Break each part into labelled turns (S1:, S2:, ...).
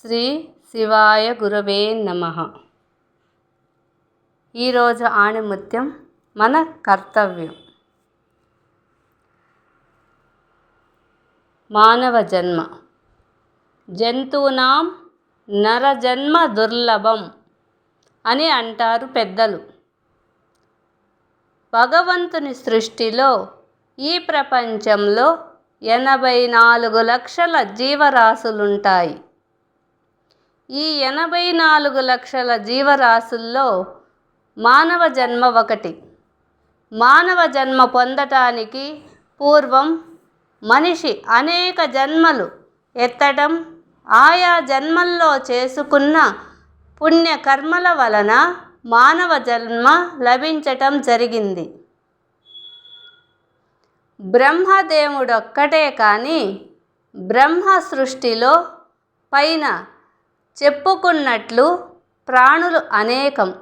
S1: శ్రీ శివాయ గురవే నమ. ఈరోజు ఆణిముత్యం మన కర్తవ్యం. మానవ జన్మ. జంతువునాం నరజన్మ దుర్లభం అని అంటారు పెద్దలు. భగవంతుని సృష్టిలో ఈ ప్రపంచంలో ఎనభై నాలుగు లక్షల జీవరాశులుంటాయి. ఈ ఎనభై నాలుగు లక్షల జీవరాశుల్లో మానవ జన్మ ఒకటి. మానవ జన్మ పొందటానికి పూర్వం మనిషి అనేక జన్మలు ఎత్తడం ఆయా జన్మల్లో చేసుకున్న పుణ్యకర్మల వలన మానవ జన్మ లభించటం జరిగింది. బ్రహ్మదేవుడొక్కటే కానీ బ్రహ్మ సృష్టిలో పైన చెప్పుకున్నట్లు ప్రాణులు అనేకం.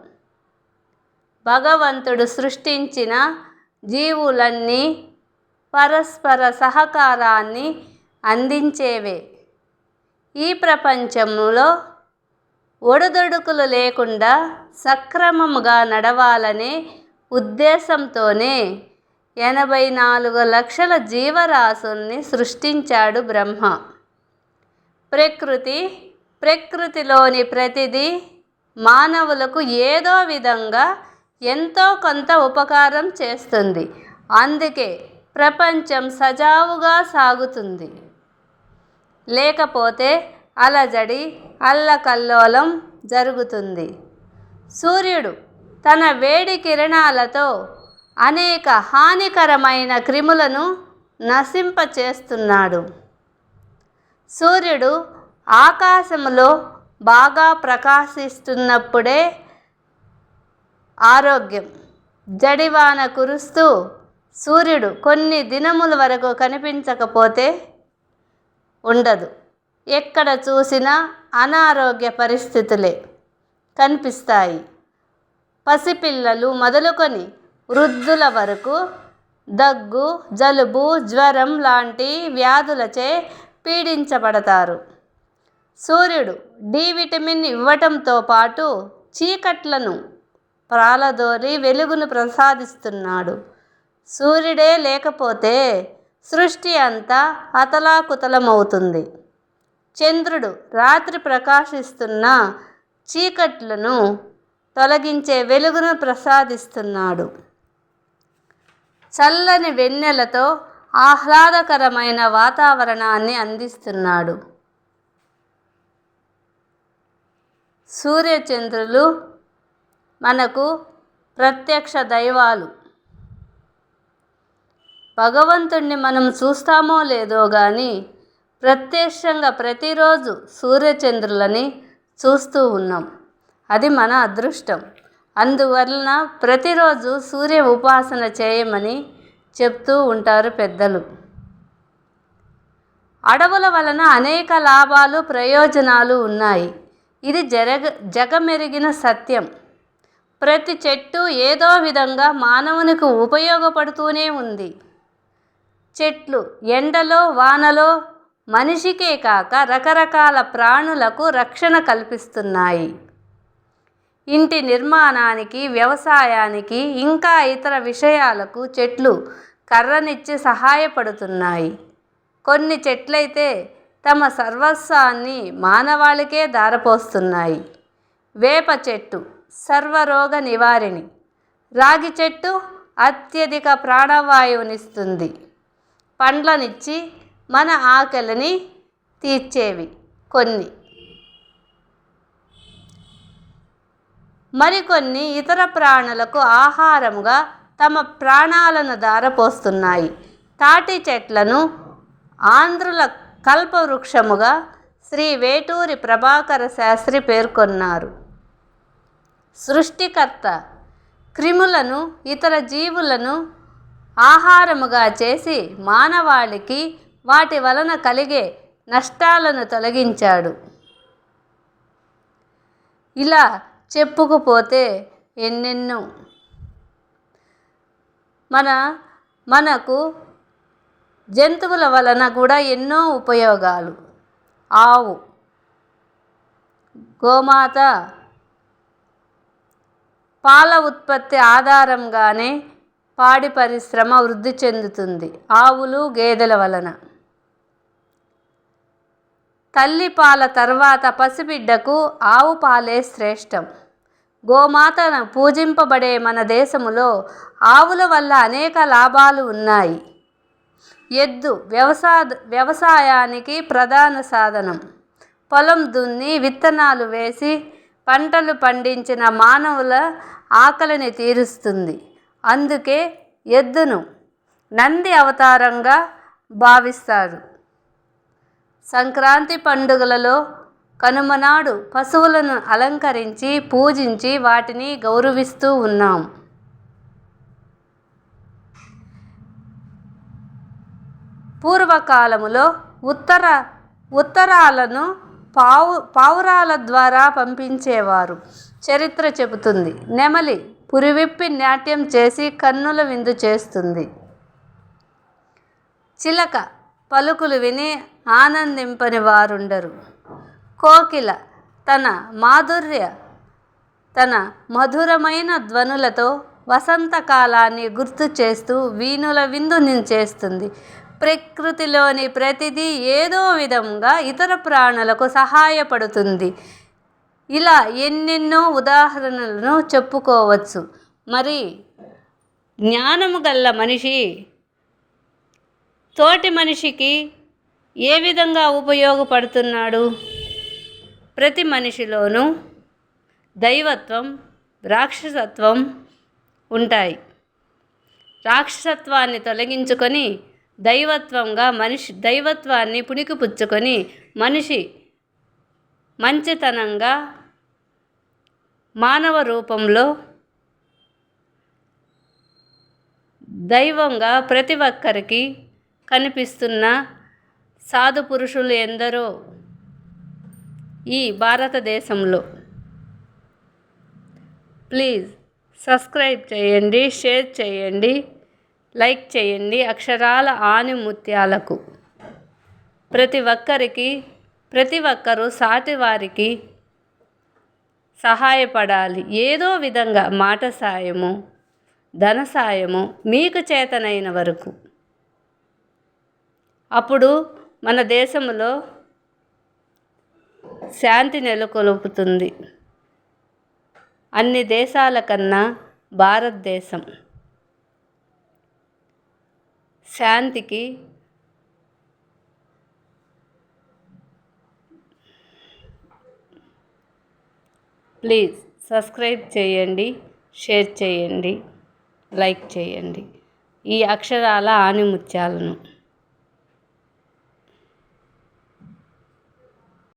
S1: భగవంతుడు సృష్టించిన జీవులన్నీ పరస్పర సహకారాన్ని అందించేవే. ఈ ప్రపంచంలో ఒడుదొడుకులు లేకుండా సక్రమముగా నడవాలనే ఉద్దేశంతోనే ఎనభై నాలుగు లక్షల జీవరాశుల్ని సృష్టించాడు బ్రహ్మ. ప్రకృతి ప్రకృతిలోని ప్రతిదీ మానవులకు ఏదో విధంగా ఎంతో కొంత ఉపకారం చేస్తుంది. అందుకే ప్రపంచం సజావుగా సాగుతుంది. లేకపోతే అలజడి అల్లకల్లోలం జరుగుతుంది. సూర్యుడు తన వేడి కిరణాలతో అనేక హానికరమైన క్రిములను నశింపచేస్తున్నాడు. సూర్యుడు ఆకాశంలో బాగా ప్రకాశిస్తున్నప్పుడే ఆరోగ్యం. జడివాన కురుస్తూ సూర్యుడు కొన్ని దినముల వరకు కనిపించకపోతే ఉండదు. ఎక్కడ చూసినా అనారోగ్య పరిస్థితులే కనిపిస్తాయి. పసిపిల్లలు మొదలుకొని వృద్ధుల వరకు దగ్గు జలుబు జ్వరం లాంటి వ్యాధులచే పీడించబడతారు. సూర్యుడు డి విటమిన్ ఇవ్వటంతో పాటు చీకట్లను ప్రాలదోరి వెలుగును ప్రసాదిస్తున్నాడు. సూర్యుడే లేకపోతే సృష్టి అంతా అతలాకుతలమవుతుంది. చంద్రుడు రాత్రి ప్రకాశిస్తున్న చీకట్లను తొలగించే వెలుగును ప్రసాదిస్తున్నాడు. చల్లని వెన్నెలతో ఆహ్లాదకరమైన వాతావరణాన్ని అందిస్తున్నాడు. సూర్యచంద్రులు మనకు ప్రత్యక్ష దైవాలు. భగవంతుణ్ణి మనం చూస్తామో లేదో కానీ ప్రత్యక్షంగా ప్రతిరోజు సూర్యచంద్రులని చూస్తూ ఉన్నాం. అది మన అదృష్టం. అందువలన ప్రతిరోజు సూర్య ఉపాసన చేయమని చెప్తూ ఉంటారు పెద్దలు. అడవుల వలన అనేక లాభాలు ప్రయోజనాలు ఉన్నాయి. ఇది జరగ జగమెరిగిన సత్యం. ప్రతి చెట్టు ఏదో విధంగా మానవునికి ఉపయోగపడుతూనే ఉంది. చెట్లు ఎండలో వానలో మనిషికే కాక రకరకాల ప్రాణులకు రక్షణ కల్పిస్తున్నాయి. ఇంటి నిర్మాణానికి వ్యవసాయానికి ఇంకా ఇతర విషయాలకు చెట్లు కర్రనిచ్చి సహాయపడుతున్నాయి. కొన్ని చెట్లయితే తమ సర్వస్వాన్ని మానవాళికే దారపోస్తున్నాయి వేప చెట్టు సర్వరోగ నివారిణి. రాగి చెట్టు అత్యధిక ప్రాణవాయువునిస్తుంది. పండ్లనిచ్చి మన ఆకలిని తీర్చేవి కొన్ని. మరికొన్ని ఇతర ప్రాణులకు ఆహారంగా తమ ప్రాణాలను దారపోస్తున్నాయి తాటి చెట్లను ఆంధ్రుల కల్పవృక్షముగా శ్రీ వేటూరి ప్రభాకర శాస్త్రి పేర్కొన్నారు. సృష్టికర్త క్రిములను ఇతర జీవులను ఆహారముగా చేసి మానవాళికి వాటి వలన కలిగే నష్టాలను తొలగించాడు. ఇలా చెప్పుకుపోతే ఎన్నెన్నో. మన మనకు జంతువుల వలన కూడా ఎన్నో ఉపయోగాలు. ఆవు గోమాత పాల ఉత్పత్తి ఆధారంగానే పాడి పరిశ్రమ వృద్ధి చెందుతుంది. ఆవులు గేదెల వలన. తల్లి పాల తర్వాత పసిబిడ్డకు ఆవు పాలే శ్రేష్టం. గోమాతను పూజింపబడే మన దేశములో ఆవుల వల్ల అనేక లాభాలు ఉన్నాయి. ఎద్దు వ్యవసాయ వ్యవసాయానికి ప్రధాన సాధనం. పొలం దున్ని విత్తనాలు వేసి పంటలు పండించిన మానవుల ఆకలిని తీరుస్తుంది. అందుకే ఎద్దును నంది అవతారంగా భావిస్తారు. సంక్రాంతి పండుగలలో కనుమనాడు పశువులను అలంకరించి పూజించి వాటిని గౌరవిస్తూ ఉన్నాం. పూర్వకాలములో ఉత్తర ఉత్తరాలను పావు పావురాల ద్వారా పంపించేవారు. చరిత్ర చెబుతుంది. నెమలి పురివిప్పి నాట్యం చేసి కన్నుల విందు చేస్తుంది. చిలక పలుకులు విని ఆనందింపని వారుండరు. కోకిల తన మాధుర్య తన మధురమైన ధ్వనులతో వసంతకాలాన్ని గుర్తు చేస్తూ వీణుల విందు నించేస్తుంది. ప్రకృతిలోని ప్రతిదీ ఏదో విధంగా ఇతర ప్రాణులకు సహాయపడుతుంది. ఇలా ఎన్నెన్నో ఉదాహరణలను చెప్పుకోవచ్చు. మరి జ్ఞానము గల్ల మనిషి తోటి మనిషికి ఏ విధంగా ఉపయోగపడుతున్నాడు? ప్రతి మనిషిలోనూ దైవత్వం రాక్షసత్వం ఉంటాయి. రాక్షసత్వాన్ని తొలగించుకొని దైవత్వంగా మనిషి దైవత్వాన్ని పుణికిపుచ్చుకొని మనిషి మంచితనంగా మానవ రూపంలో దైవంగా ప్రతి ఒక్కరికి కనిపిస్తున్న సాధు పురుషులు ఎందరో ఈ భారతదేశంలో. ప్లీజ్ సబ్స్క్రైబ్ చేయండి షేర్ చేయండి. లైక్ చేయండి అక్షరాల ఆనిముత్యాలకు. ప్రతి ఒక్కరికి ప్రతి ఒక్కరూ సాటి వారికి సహాయపడాలి. ఏదో విధంగా మాట సాయము ధన సాయము మీకు చేతనైన వరకు. అప్పుడు మన దేశంలో శాంతి నెలకొల్పుతుంది. అన్ని దేశాల కన్నా భారతదేశం శాంతికి ప్లీజ్ సబ్స్క్రైబ్ చేయండి షేర్ చేయండి లైక్ చేయండి. ఈ అక్షరాల ఆనిముత్యాలను.